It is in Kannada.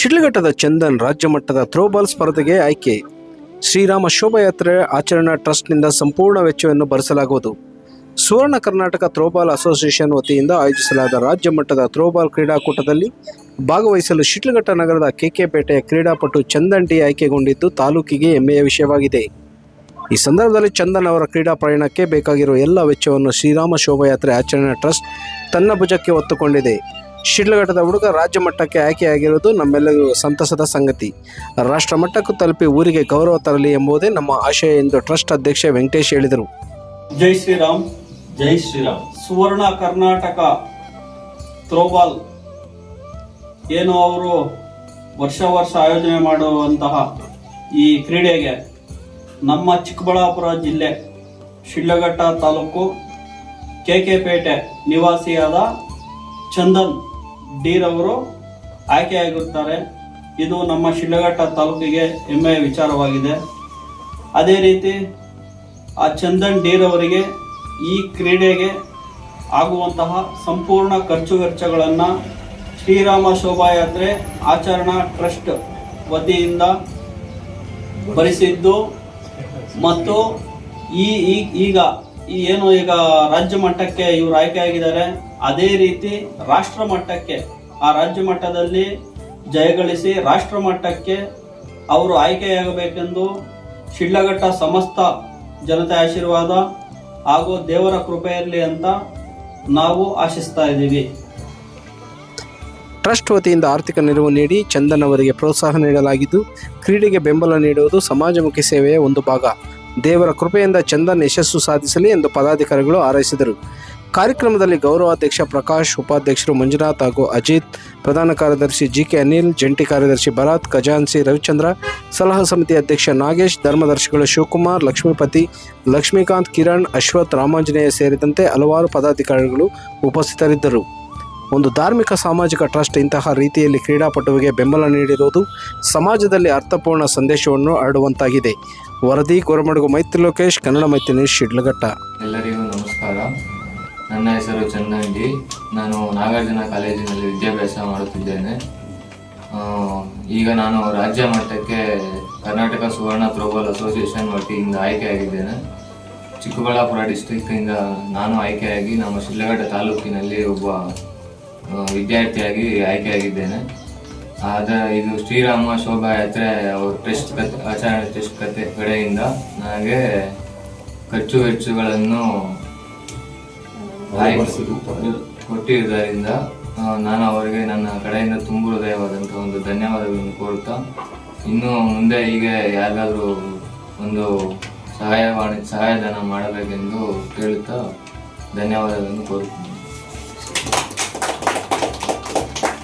ಶಿಡ್ಲಘಟ್ಟದ ಚಂದನ್ ರಾಜ್ಯ ಮಟ್ಟದ ಥ್ರೋಬಾಲ್ ಸ್ಪರ್ಧೆಗೆ ಆಯ್ಕೆ. ಶ್ರೀರಾಮ ಶೋಭಾಯಾತ್ರೆ ಆಚರಣಾ ಟ್ರಸ್ಟ್ನಿಂದ ಸಂಪೂರ್ಣ ವೆಚ್ಚವನ್ನು ಭರಿಸಲಾಗುವುದು. ಸುವರ್ಣ ಕರ್ನಾಟಕ ಥ್ರೋಬಾಲ್ ಅಸೋಸಿಯೇಷನ್ ವತಿಯಿಂದ ಆಯೋಜಿಸಲಾದ ರಾಜ್ಯ ಮಟ್ಟದ ಥ್ರೋಬಾಲ್ ಕ್ರೀಡಾಕೂಟದಲ್ಲಿ ಭಾಗವಹಿಸಲು ಶಿಡ್ಲಘಟ್ಟ ನಗರದ ಕೆಕೆಪೇಟೆಯ ಕ್ರೀಡಾಪಟು ಚಂದನ್ ಟಿ ಆಯ್ಕೆಗೊಂಡಿದ್ದು ತಾಲೂಕಿಗೆ ಹೆಮ್ಮೆಯ ವಿಷಯವಾಗಿದೆ. ಈ ಸಂದರ್ಭದಲ್ಲಿ ಚಂದನ್ ಅವರ ಕ್ರೀಡಾ ಪ್ರಯಾಣಕ್ಕೆ ಬೇಕಾಗಿರುವ ಎಲ್ಲ ವೆಚ್ಚವನ್ನು ಶ್ರೀರಾಮ ಶೋಭಾಯಾತ್ರೆ ಆಚರಣಾ ಟ್ರಸ್ಟ್ ತನ್ನ ಭುಜಕ್ಕೆ ಹೊತ್ತುಕೊಂಡಿದೆ. ಶಿಡ್ಲಘಟ್ಟದ ಹುಡುಗ ರಾಜ್ಯ ಮಟ್ಟಕ್ಕೆ ಆಯ್ಕೆಯಾಗಿರುವುದು ನಮ್ಮೆಲ್ಲರಿಗೂ ಸಂತಸದ ಸಂಗತಿ. ರಾಷ್ಟ್ರ ಮಟ್ಟಕ್ಕೂ ತಲುಪಿ ಊರಿಗೆ ಗೌರವ ತರಲಿ ಎಂಬುದೇ ನಮ್ಮ ಆಶಯ ಎಂದು ಟ್ರಸ್ಟ್ ಅಧ್ಯಕ್ಷ ವೆಂಕಟೇಶ್ ಹೇಳಿದರು. ಜೈ ಶ್ರೀರಾಮ್ ಜೈ ಶ್ರೀರಾಮ್. ಸುವರ್ಣ ಕರ್ನಾಟಕ ಥ್ರೋಬಾಲ್ ಏನು ಅವರು ವರ್ಷ ವರ್ಷ ಆಯೋಜನೆ ಮಾಡುವಂತಹ ಈ ಕ್ರೀಡೆಗೆ ನಮ್ಮ ಚಿಕ್ಕಬಳ್ಳಾಪುರ ಜಿಲ್ಲೆ ಶಿಡ್ಲಘಟ್ಟ ತಾಲೂಕು ಕೆಕೆಪೇಟೆ ನಿವಾಸಿಯಾದ ಚಂದನ್ ಡೀರವರು ಆಯ್ಕೆಯಾಗಿರುತ್ತಾರೆ ಇದು ನಮ್ಮ ಶಿಡ್ಲಘಟ್ಟ ತಾಲೂಕಿಗೆ ಹೆಮ್ಮೆಯ ವಿಚಾರವಾಗಿದೆ. ಅದೇ ರೀತಿ ಆ ಚಂದನ್ ಡೀರ್ ಅವರಿಗೆ ಈ ಕ್ರೀಡೆಗೆ ಆಗುವಂತಹ ಸಂಪೂರ್ಣ ಖರ್ಚು ವೆಚ್ಚಗಳನ್ನು ಶ್ರೀರಾಮ ಶೋಭಾಯಾತ್ರೆ ಆಚರಣಾ ಟ್ರಸ್ಟ್ ವತಿಯಿಂದ ಭರಿಸಿದ್ದು ಮತ್ತು ಈ ಈಗ ಏನು ಈಗ ರಾಜ್ಯ ಮಟ್ಟಕ್ಕೆ ಇವರು ಆಯ್ಕೆಯಾಗಿದ್ದಾರೆ ಅದೇ ರೀತಿ ರಾಷ್ಟ್ರ ಮಟ್ಟಕ್ಕೆ, ಆ ರಾಜ್ಯ ಮಟ್ಟದಲ್ಲಿ ಜಯಗಳಿಸಿ ರಾಷ್ಟ್ರ ಮಟ್ಟಕ್ಕೆ ಅವರು ಆಯ್ಕೆಯಾಗಬೇಕೆಂದು ಶಿಡ್ಲಘಟ್ಟ ಸಮಸ್ತ ಜನತೆ ಆಶೀರ್ವಾದ ಹಾಗೂ ದೇವರ ಕೃಪೆಯಲ್ಲಿ ಅಂತ ನಾವು ಆಶಿಸ್ತಾ ಇದ್ದೀವಿ. ಟ್ರಸ್ಟ್ ವತಿಯಿಂದ ಆರ್ಥಿಕ ನೆರವು ನೀಡಿ ಚಂದನ್ ಅವರಿಗೆ ಪ್ರೋತ್ಸಾಹ ನೀಡಲಾಗಿದ್ದು, ಕ್ರೀಡೆಗೆ ಬೆಂಬಲ ನೀಡುವುದು ಸಮಾಜಮುಖಿ ಸೇವೆಯ ಒಂದು ಭಾಗ. ದೇವರ ಕೃಪೆಯಿಂದ ಚಂದನ್ ಯಶಸ್ಸು ಸಾಧಿಸಲಿ ಎಂದು ಪದಾಧಿಕಾರಿಗಳು ಹಾರೈಸಿದರು. ಕಾರ್ಯಕ್ರಮದಲ್ಲಿ ಗೌರವಾಧ್ಯಕ್ಷ ಪ್ರಕಾಶ್, ಉಪಾಧ್ಯಕ್ಷರು ಮಂಜುನಾಥ್ ಹಾಗೂ ಅಜಿತ್, ಪ್ರಧಾನ ಕಾರ್ಯದರ್ಶಿ ಜಿ ಕೆ ಅನಿಲ್, ಜಂಟಿ ಕಾರ್ಯದರ್ಶಿ ಭರತ್ ಖಜಾನ್ಸಿ ರವಿಚಂದ್ರ, ಸಲಹಾ ಸಮಿತಿ ಅಧ್ಯಕ್ಷ ನಾಗೇಶ್, ಧರ್ಮದರ್ಶಿಗಳು ಶಿವಕುಮಾರ್, ಲಕ್ಷ್ಮೀಪತಿ, ಲಕ್ಷ್ಮೀಕಾಂತ್, ಕಿರಣ್, ಅಶ್ವಥ್, ರಾಮಾಂಜನೇಯ ಸೇರಿದಂತೆ ಹಲವಾರು ಪದಾಧಿಕಾರಿಗಳು ಉಪಸ್ಥಿತರಿದ್ದರು. ಒಂದು ಧಾರ್ಮಿಕ ಸಾಮಾಜಿಕ ಟ್ರಸ್ಟ್ ಇಂತಹ ರೀತಿಯಲ್ಲಿ ಕ್ರೀಡಾಪಟುವಿಗೆ ಬೆಂಬಲ ನೀಡಿರುವುದು ಸಮಾಜದಲ್ಲಿ ಅರ್ಥಪೂರ್ಣ ಸಂದೇಶವನ್ನು ಹರಡುವಂತಾಗಿದೆ. ವರದಿ, ಕೊರಮಡುಗು, ಮೈತ್ರಿ ಲೋಕೇಶ್, ಕನ್ನಡ ಮೈತ್ರಿ ಶಿಡ್ಲಘಟ್ಟ. ಎಲ್ಲರಿಗೂ ನಮಸ್ಕಾರ. ನನ್ನ ಹೆಸರು ಚಂದಂಗಿ. ನಾನು ನಾಗಾರ್ಜುನ ಕಾಲೇಜಿನಲ್ಲಿ ವಿದ್ಯಾಭ್ಯಾಸ ಮಾಡುತ್ತಿದ್ದೇನೆ. ಈಗ ನಾನು ರಾಜ್ಯ ಮಟ್ಟಕ್ಕೆ ಕರ್ನಾಟಕ ಸುವರ್ಣ ಥ್ರೋಬಾಲ್ ಅಸೋಸಿಯೇಷನ್ ವತಿಯಿಂದ ಆಯ್ಕೆಯಾಗಿದ್ದೇನೆ. ಚಿಕ್ಕಬಳ್ಳಾಪುರ ಡಿಸ್ಟಿಕ್ಕಿಂದ ನಾನು ಆಯ್ಕೆಯಾಗಿ ನಮ್ಮ ಶಿಲ್ಲಘಟ್ಟ ತಾಲೂಕಿನಲ್ಲಿ ಒಬ್ಬ ವಿದ್ಯಾರ್ಥಿಯಾಗಿ ಆಯ್ಕೆಯಾಗಿದ್ದೇನೆ. ಆದ, ಇದು ಶ್ರೀರಾಮ ಶೋಭಾಯಾತ್ರೆ ಅವ್ರ ಟೆಸ್ಟ್ ಕತೆ ಆಚರಣೆ ಟೆಸ್ಟ್ ಕತೆ ಕಡೆಯಿಂದ ನನಗೆ ಖರ್ಚು ವೆಚ್ಚಗಳನ್ನು ಕೊಟ್ಟಿರುವುದರಿಂದ ನಾನು ಅವರಿಗೆ ನನ್ನ ಕಡೆಯಿಂದ ತುಂಬ ಹೃದಯವಾದಂಥ ಒಂದು ಧನ್ಯವಾದಗಳನ್ನು ಕೋರುತ್ತಾ ಇನ್ನು ಮುಂದೆ ಹೀಗೆ ಯಾರಿಗಾದರೂ ಒಂದು ಸಹಾಯವಾಣಿ ಸಹಾಯಧನ ಮಾಡಬೇಕೆಂದು ಕೇಳುತ್ತಾ ಧನ್ಯವಾದಗಳನ್ನು ಕೋರುತ್ತೇನೆ.